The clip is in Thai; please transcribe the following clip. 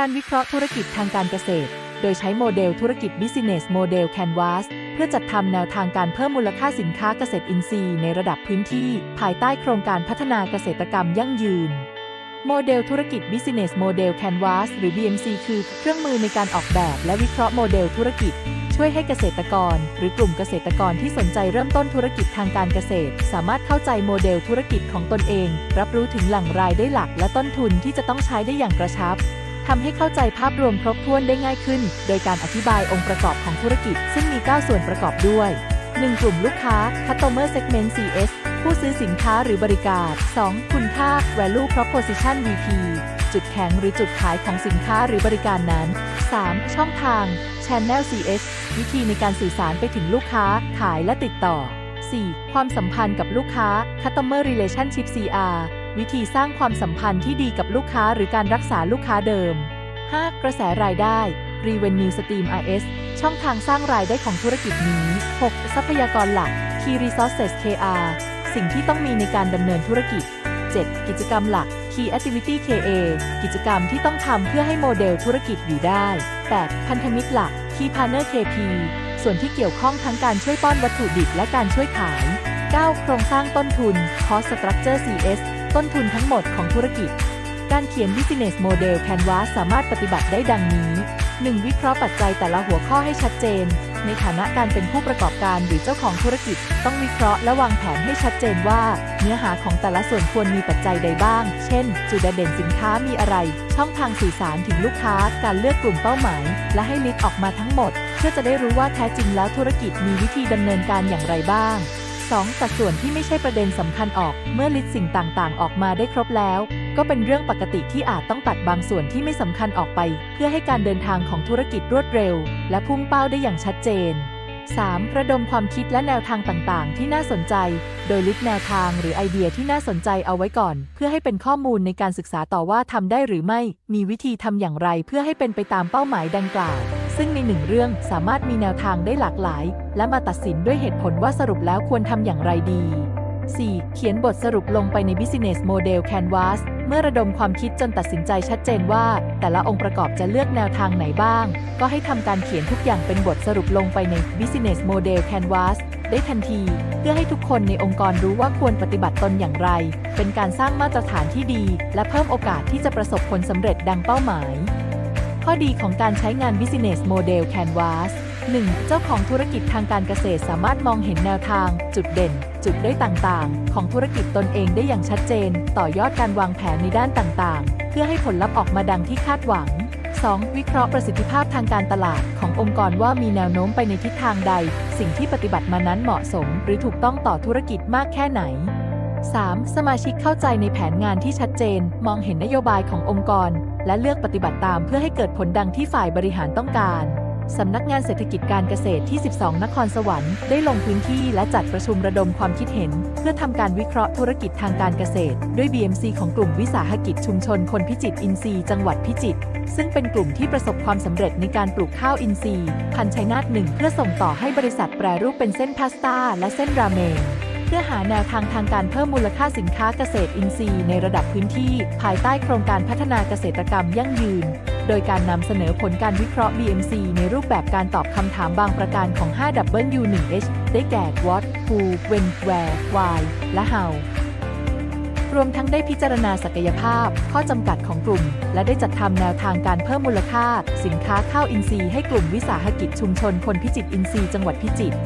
การวิเคราะห์ธุรกิจทางการเกษตร โดยใช้โมเดลธุรกิจ Business Model Canvas เพื่อจัดทำแนวทางการเพิ่มมูลค่าสินค้าเกษตรอินทรีย์ในระดับพื้นที่ ภายใต้โครงการพัฒนาเกษตรกรรมยั่งยืน โมเดลธุรกิจ Business Model Canvas หรือ BMC คือเครื่องมือในการออกแบบและวิเคราะห์โมเดลธุรกิจ ช่วยให้เกษตรกร หรือกลุ่มเกษตรกรที่สนใจเริ่มต้นธุรกิจทางการเกษตร สามารถเข้าใจโมเดลธุรกิจของตนเอง รับรู้ถึงแหล่งรายได้หลักและต้นทุนที่จะต้องใช้ได้อย่างกระชับ ทำให้เข้าใจภาพรวมครบถ้วนได้ง่ายขึ้น โดยการอธิบายองค์ประกอบของธุรกิจ ซึ่งมี 9 ส่วนประกอบด้วย 1. กลุ่มลูกค้า Customer Segment CS ผู้ซื้อสินค้าหรือบริการ 2. คุณค่า Value Proposition VP จุดแข็งหรือจุดขายของสินค้าหรือบริการนั้น 3. ช่องทาง Channel CS วิธีในการสื่อสารไปถึงลูกค้า ขายและติดต่อ 4. ความสัมพันธ์กับลูกค้า Customer Relationship CR วิธีสร้างความสัมพันธ์ที่ดีกับลูกค้าหรือการรักษาลูกค้าเดิม 5. กระแสรายได้ Revenue Stream RS ช่องทางสร้างรายได้ของธุรกิจนี้ 6. ทรัพยากรหลัก Key Resources KR สิ่งที่ต้องมีในการดำเนินธุรกิจ 7. กิจกรรมหลัก Key Activity KA กิจกรรมที่ต้องทำเพื่อให้โมเดลธุรกิจอยู่ได้ 8. พันธมิตรหลัก Key Partner KP ส่วนที่เกี่ยวข้องทั้งการช่วยป้อนวัตถุดิบและการช่วยขาย 9. โครงสร้างต้นทุน Cost Structure CS ต้นทุนทั้งหมดของธุรกิจ การเขียน Business Model Canvas สามารถปฏิบัติได้ดังนี้ 1. วิเคราะห์ปัจจัยแต่ละหัวข้อให้ชัดเจน ในฐานะการเป็นผู้ประกอบการหรือเจ้าของธุรกิจ ต้องวิเคราะห์และวางแผนให้ชัดเจนว่า เนื้อหาของแต่ละส่วนควรมีปัจจัยใดบ้าง เช่น จุดเด่นสินค้ามีอะไร ช่องทางสื่อสารถึงลูกค้า การเลือกกลุ่มเป้าหมาย และให้ลิสต์ออกมาทั้งหมด เพื่อจะได้รู้ว่าแท้จริงแล้วธุรกิจมีวิธีดำเนินการอย่างไรบ้าง 2. ตัดส่วนที่ไม่ใช่ประเด็นสำคัญออก เมื่อลิสต์สิ่งต่างๆ ออกมาได้ครบแล้ว ก็เป็นเรื่องปกติที่อาจต้องตัดบางส่วนที่ไม่สำคัญออกไป เพื่อให้การเดินทางของธุรกิจรวดเร็ว และพุ่งเป้าได้อย่างชัดเจน 3. ระดมความคิดและแนวทางต่างๆ ที่น่าสนใจ โดยลิสต์แนวทางหรือไอเดียที่น่าสนใจเอาไว้ก่อน เพื่อให้เป็นข้อมูลในการศึกษาต่อว่าทำได้หรือไม่ มีวิธีทำอย่างไรเพื่อให้เป็นไปตามเป้าหมายดังกล่าว ซึ่งในหนึ่งเรื่องสามารถมีแนวทางได้หลากหลาย และมาตัดสินด้วยเหตุผลว่าสรุปแล้วควรทำอย่างไรดี 4. เขียนบทสรุปลงไปใน Business Model Canvas เมื่อระดมความคิดจนตัดสินใจชัดเจนว่า แต่ละองค์ประกอบจะเลือกแนวทางไหนบ้าง ก็ให้ทำการเขียนทุกอย่างเป็นบทสรุปลงไปใน Business Model Canvas ได้ทันที เพื่อให้ทุกคนในองค์กรรู้ว่าควรปฏิบัติตนอย่างไร เป็นการสร้างมาตรฐานที่ดี และเพิ่มโอกาสที่จะประสบผลสำเร็จดังเป้าหมาย ข้อดีของการใช้งาน Business Model Canvas 1. เจ้าของธุรกิจทางการเกษตรสามารถมองเห็นแนวทาง จุดเด่น จุดด้อยต่างๆ ของธุรกิจตนเองได้อย่างชัดเจน ต่อยอดการวางแผนในด้านต่างๆ เพื่อให้ผลลัพธ์ออกมาดังที่คาดหวัง 2. วิเคราะห์ประสิทธิภาพทางการตลาดขององค์กรว่ามีแนวโน้มไปในทิศทางใด สิ่งที่ปฏิบัติมานั้นเหมาะสม หรือถูกต้องต่อธุรกิจมากแค่ไหน 3. สมาชิกเข้าใจในแผนงานที่ชัดเจน มองเห็นนโยบายขององค์กร และเลือกปฏิบัติตามเพื่อให้เกิดผลดังที่ฝ่ายบริหารต้องการสำนักงานเศรษฐกิจการเกษตรที่ 12 นครสวรรค์ ได้ลงพื้นที่และจัดประชุมระดมความคิดเห็น เพื่อทำการวิเคราะห์ธุรกิจทางการเกษตร ด้วย BMC ของกลุ่มวิสาหกิจชุมชนคนพิจิตรอินทรีย์จังหวัดพิจิตรซึ่งเป็นกลุ่มที่ประสบความสำเร็จในการปลูกข้าวอินทรีย์ พันธุ์ชัยนาทหนึ่งเพื่อส่งต่อให้บริษัทแปรรูปเป็นเส้นพาสต้าและเส้นราเมง เพื่อหาแนวทางทางการเพิ่มมูลค่าสินค้าเกษตรอินทรีย์ในระดับพื้นที่ ภายใต้โครงการพัฒนาเกษตรกรรมยั่งยืน โดยการนำเสนอผลการวิเคราะห์ BMC ในรูปแบบการตอบคำถามบางประการของ 5W1H ได้แก่ What Who When Where Why และ How รวมทั้งได้พิจารณาศักยภาพ ข้อจำกัดของกลุ่ม และได้จัดทำแนวทางการเพิ่มมูลค่า สินค้าข้าวอินทรีย์ให้กลุ่มวิสาหกิจชุมชนคนพิจิตรอินทรีย์จังหวัดพิจิตร